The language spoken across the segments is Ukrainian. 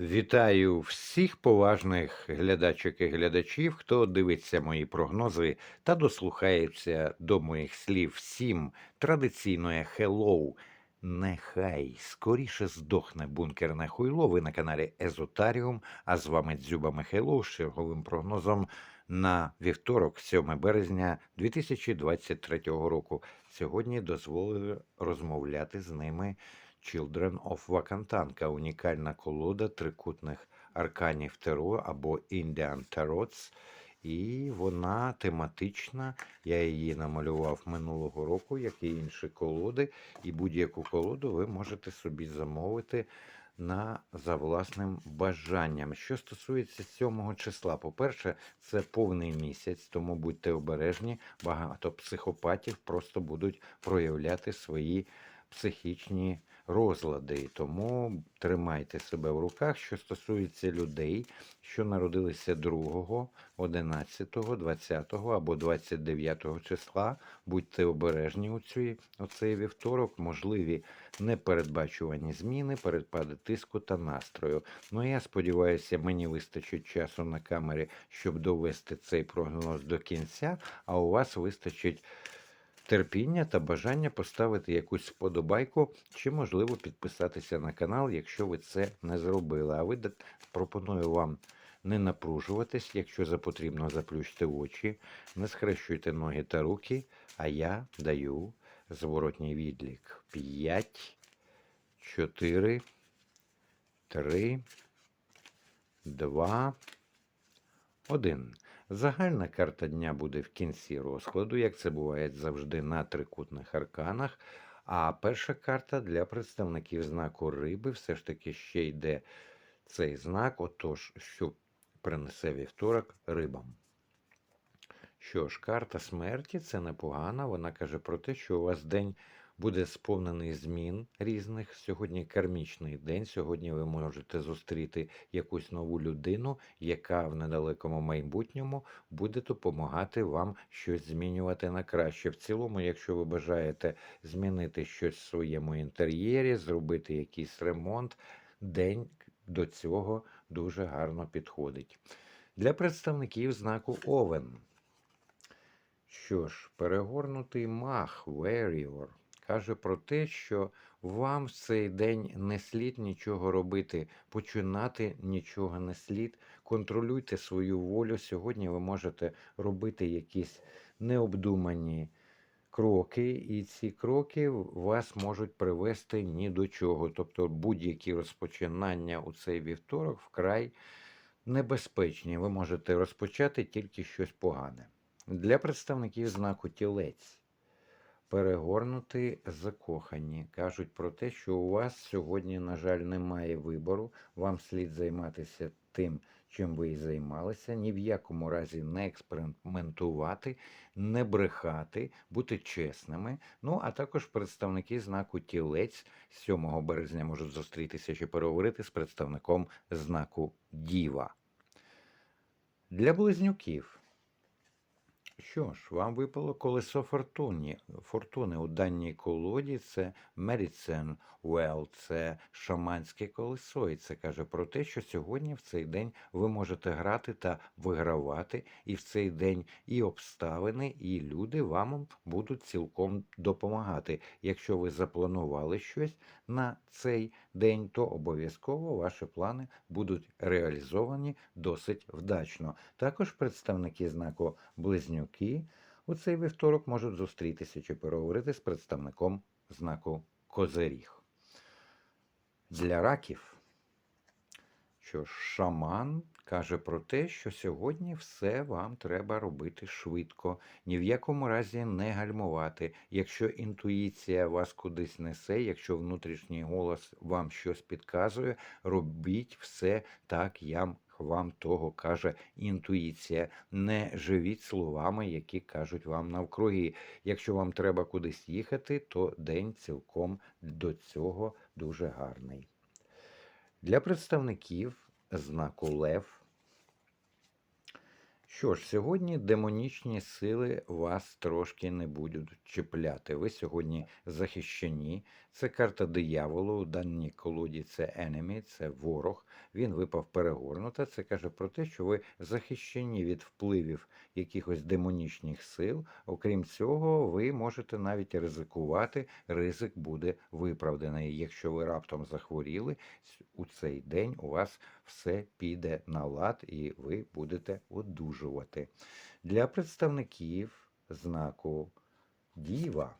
Вітаю всіх поважних глядачок і глядачів, хто дивиться мої прогнози та дослухається до моїх слів. Всім традиційне хеллоу. Нехай скоріше здохне бункерне хуйло. Ви на каналі Езотаріум. А з вами Дзюба Михайлов з черговим прогнозом на вівторок, 7 березня 2023 року. Сьогодні дозволили розмовляти з ними Children of Вакантанка, унікальна колода трикутних арканів Таро або Indian Tarots. І вона тематична. Я її намалював минулого року, як і інші колоди. І будь-яку колоду ви можете собі замовити на за власним бажанням. Що стосується 7 числа, по-перше, це повний місяць, тому будьте обережні. Багато психопатів просто будуть проявляти свої психічні розлади. Тому тримайте себе в руках. Що стосується людей, що народилися 2, 11, 20 або 29 числа, будьте обережні у цій, у цей вівторок, можливі непередбачувані зміни, перепади тиску та настрою. Ну я сподіваюся, мені вистачить часу на камері, щоб довести цей прогноз до кінця, а у вас вистачить терпіння та бажання поставити якусь вподобайку чи, можливо, підписатися на канал, якщо ви це не зробили. А ви пропоную вам не напружуватись, якщо за потрібно, заплющте очі, не схрещуйте ноги та руки, а я даю зворотній відлік. 5, 4, 3, 2, 1. Загальна карта дня буде в кінці розкладу, як це буває завжди на трикутних арканах. А перша карта для представників знаку риби все ж таки ще йде цей знак, отож, що принесе вівторок рибам. Що ж, карта смерті це непогана. Вона каже про те, що у вас день буде сповнений змін різних. Сьогодні кармічний день. Сьогодні ви можете зустріти якусь нову людину, яка в недалекому майбутньому буде допомагати вам щось змінювати на краще. В цілому, якщо ви бажаєте змінити щось в своєму інтер'єрі, зробити якийсь ремонт, день до цього дуже гарно підходить. Для представників знаку Овен. Що ж, перегорнутий мах Warrior каже про те, що вам в цей день не слід нічого робити, починати нічого не слід. Контролюйте свою волю. Сьогодні ви можете робити якісь необдумані кроки, і ці кроки вас можуть привести ні до чого. Тобто будь-які розпочинання у цей вівторок вкрай небезпечні. Ви можете розпочати тільки щось погане. Для представників знаку тілець перегорнути закохані. Кажуть про те, що у вас сьогодні, на жаль, немає вибору. Вам слід займатися тим, чим ви і займалися. Ні в якому разі не експериментувати, не брехати, бути чесними. Ну, а також представники знаку тілець 7 березня можуть зустрітися чи переговорити з представником знаку Діва. Для близнюків. Що ж, вам випало колесо фортуні. фортуни у даній колоді це Medicine Well, це шаманське колесо. І це каже про те, що сьогодні в цей день ви можете грати та вигравати, і в цей день і обставини, і люди вам будуть цілком допомагати. Якщо ви запланували щось на цей день, то обов'язково ваші плани будуть реалізовані досить вдачно. Також представники знаку Близнюки у цей вівторок можуть зустрітися чи переговорити з представником знаку Козиріг. Для раків, що шаман каже про те, що сьогодні все вам треба робити швидко, ні в якому разі не гальмувати. Якщо інтуїція вас кудись несе, якщо внутрішній голос вам щось підказує, робіть все так, як вам того каже інтуїція. Не живіть словами, які кажуть вам навкруги. Якщо вам треба кудись їхати, то день цілком до цього дуже гарний. Для представників знаку Лев. Що ж, сьогодні демонічні сили вас трошки не будуть чіпляти. Ви сьогодні захищені. Це карта дияволу. У даній колоді це enemy, це ворог. Він випав перегорнута. Це каже про те, що ви захищені від впливів якихось демонічних сил. Окрім цього, ви можете навіть ризикувати. Ризик буде виправданий. Якщо ви раптом захворіли, у цей день у вас все піде на лад і ви будете одужувати. Для представників знаку Діва.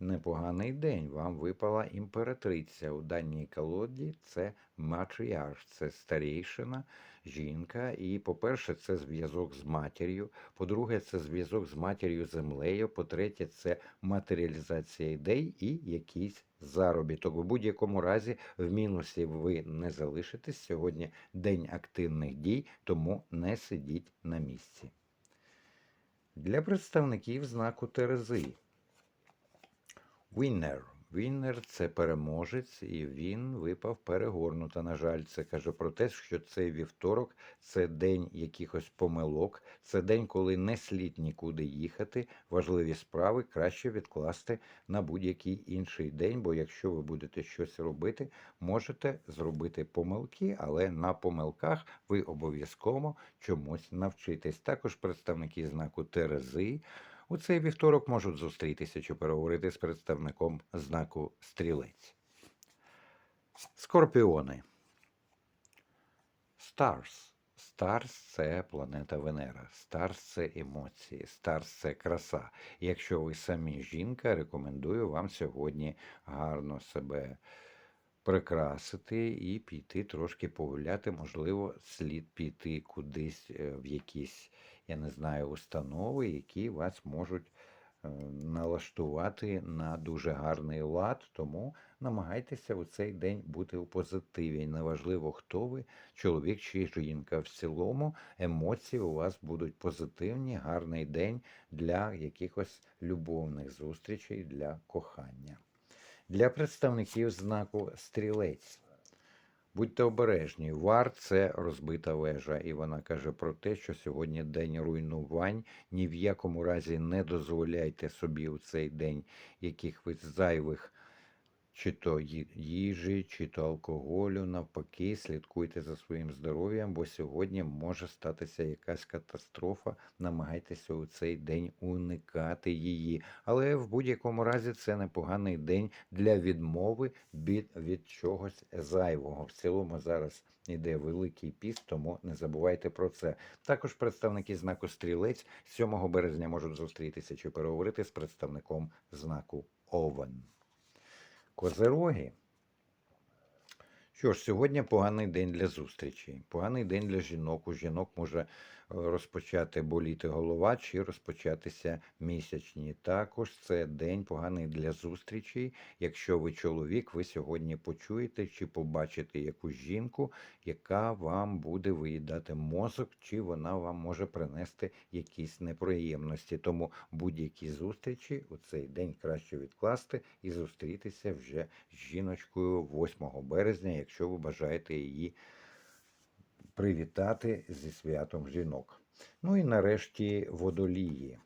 Непоганий день. Вам випала імператриця. У даній колоді це матріарх, це старійшина, жінка. І, по-перше, це зв'язок з матір'ю. По-друге, це зв'язок з матір'ю землею. По-третє, це матеріалізація ідей і якийсь заробіток. У будь-якому разі в мінусі ви не залишитесь. Сьогодні день активних дій, тому не сидіть на місці. Для представників знаку Терези. Winner. Winner – це переможець, і він випав перегорнуто. На жаль, це каже про те, що цей вівторок це день якихось помилок, це день, коли не слід нікуди їхати. Важливі справи краще відкласти на будь-який інший день, бо якщо ви будете щось робити, можете зробити помилки, але на помилках ви обов'язково чомусь навчитесь. Також представники знаку Терези. У цей вівторок можуть зустрітися чи переговорити з представником знаку стрілець. Скорпіони. Старс. Старс це планета Венера. Старс це емоції, Старс це краса. Якщо ви самі жінка, рекомендую вам сьогодні гарно себе прикрасити і піти трошки погуляти. Можливо, слід піти кудись е, в якісь я не знаю, установи, які вас можуть е, налаштувати на дуже гарний лад. Тому намагайтеся у цей день бути у позитиві. Неважливо, хто ви, чоловік чи жінка. В цілому емоції у вас будуть позитивні, гарний день для якихось любовних зустрічей, для кохання. Для представників знаку стрілець. Будьте обережні, вар це розбита вежа, і вона каже про те, що сьогодні день руйнувань. Ні в якому разі не дозволяйте собі у цей день якихось зайвих чи то їжі, чи то алкоголю. Навпаки, слідкуйте за своїм здоров'ям, бо сьогодні може статися якась катастрофа. Намагайтеся у цей день уникати її. Але в будь-якому разі це непоганий день для відмови від, від чогось зайвого. В цілому зараз іде великий піст, тому не забувайте про це. Також представники знаку стрілець 7 березня можуть зустрітися чи переговорити з представником знаку Овен. Козероги. Що ж, сьогодні поганий день для зустрічі. Поганий день для жінок. У жінок може розпочати боліти голова чи розпочатися місячні. Також це день поганий для зустрічей. Якщо ви чоловік, ви сьогодні почуєте чи побачите якусь жінку, яка вам буде виїдати мозок, чи вона вам може принести якісь неприємності. Тому будь-які зустрічі у цей день краще відкласти і зустрітися вже з жіночкою 8 березня, якщо ви бажаєте її привітати зі святом жінок. Ну і нарешті водолії.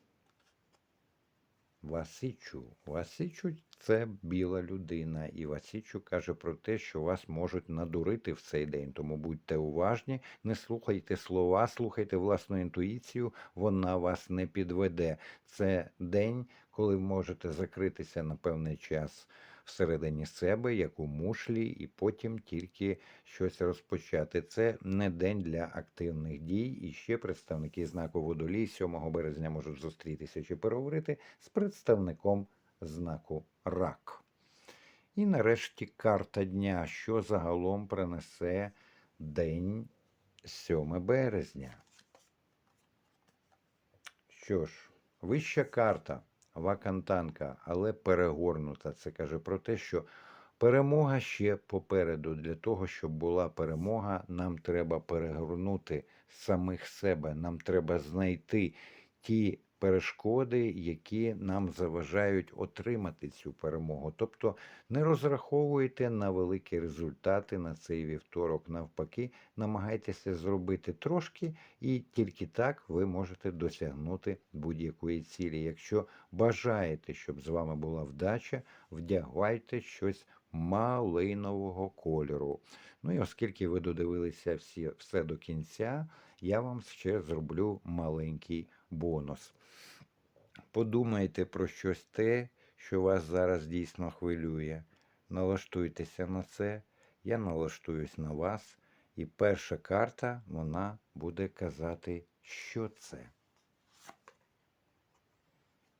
Васичу. Васичу це біла людина, і Васичу каже про те, що вас можуть надурити в цей день. Тому будьте уважні, не слухайте слова, слухайте власну інтуїцію, вона вас не підведе. Це день, коли можете закритися на певний час всередині себе, як у мушлі, і потім тільки щось розпочати. Це не день для активних дій. І ще представники знаку водолій 7 березня можуть зустрітися чи переговорити з представником знаку рак. І нарешті карта дня, що загалом принесе день 7 березня. Що ж, вища карта вакантанка, але перегорнута. Це каже про те, що перемога ще попереду. Для того, щоб була перемога, нам треба перегорнути самих себе. Нам треба знайти ті перешкоди, які нам заважають отримати цю перемогу. Тобто не розраховуйте на великі результати на цей вівторок. Навпаки, намагайтеся зробити трошки, і тільки так ви можете досягнути будь-якої цілі. Якщо бажаєте, щоб з вами була вдача, вдягайте щось малинового кольору. Ну і оскільки ви додивилися всі, все до кінця, я вам ще зроблю маленький бонус. Подумайте про щось те, що вас зараз дійсно хвилює. Налаштуйтеся на це, я налаштуюсь на вас, і перша карта вона буде казати, що це.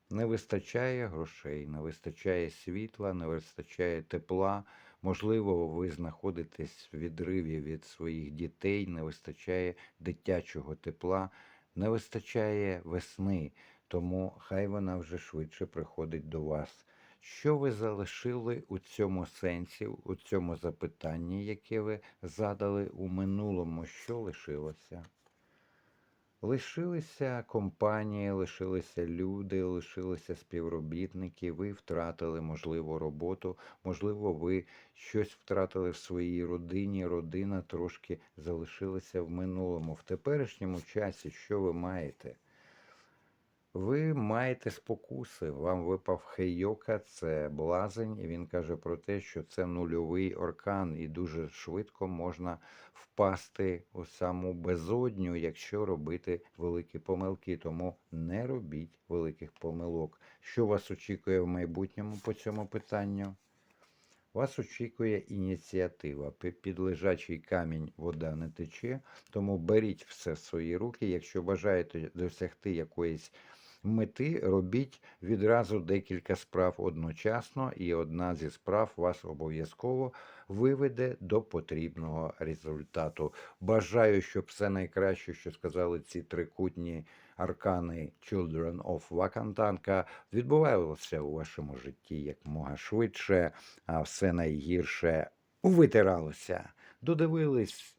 Не вистачає грошей, не вистачає світла, не вистачає тепла. Можливо, ви знаходитесь в відриві від своїх дітей, не вистачає дитячого тепла, не вистачає весни, тому хай вона вже швидше приходить до вас. Що ви залишили у цьому сенсі, у цьому запитанні, яке ви задали у минулому, що лишилося? Лишилися компанії, лишилися люди, лишилися співробітники. Ви втратили, можливо, роботу, можливо, ви щось втратили в своїй родині. Родина трошки залишилася в минулому. В теперішньому часі, що ви маєте? Ви маєте спокуси. Вам випав Хейока, це блазень, і він каже про те, що це нульовий оркан, і дуже швидко можна впасти у саму безодню, якщо робити великі помилки. Тому не робіть великих помилок. Що вас очікує в майбутньому по цьому питанню? Вас очікує ініціатива. Під лежачий камінь вода не тече, тому беріть все в свої руки. Якщо бажаєте досягти якоїсь мети, робіть відразу декілька справ одночасно, і одна зі справ вас обов'язково виведе до потрібного результату. Бажаю, щоб все найкраще, що сказали ці трикутні аркани Children of Вакантанка, відбувалося у вашому житті якмога швидше, а все найгірше витиралося. Додивились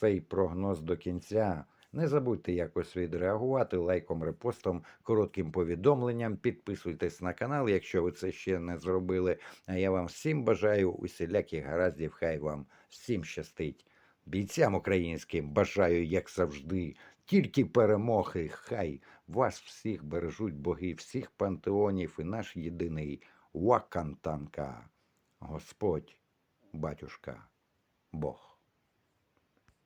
цей прогноз до кінця. Не забудьте якось відреагувати лайком, репостом, коротким повідомленням. Підписуйтесь на канал, якщо ви це ще не зробили. А я вам всім бажаю усіляких гараздів. Хай вам всім щастить. Бійцям українським бажаю, як завжди, тільки перемоги. Хай вас всіх бережуть боги, всіх пантеонів і наш єдиний Вакантанка. Господь, батюшка, Бог.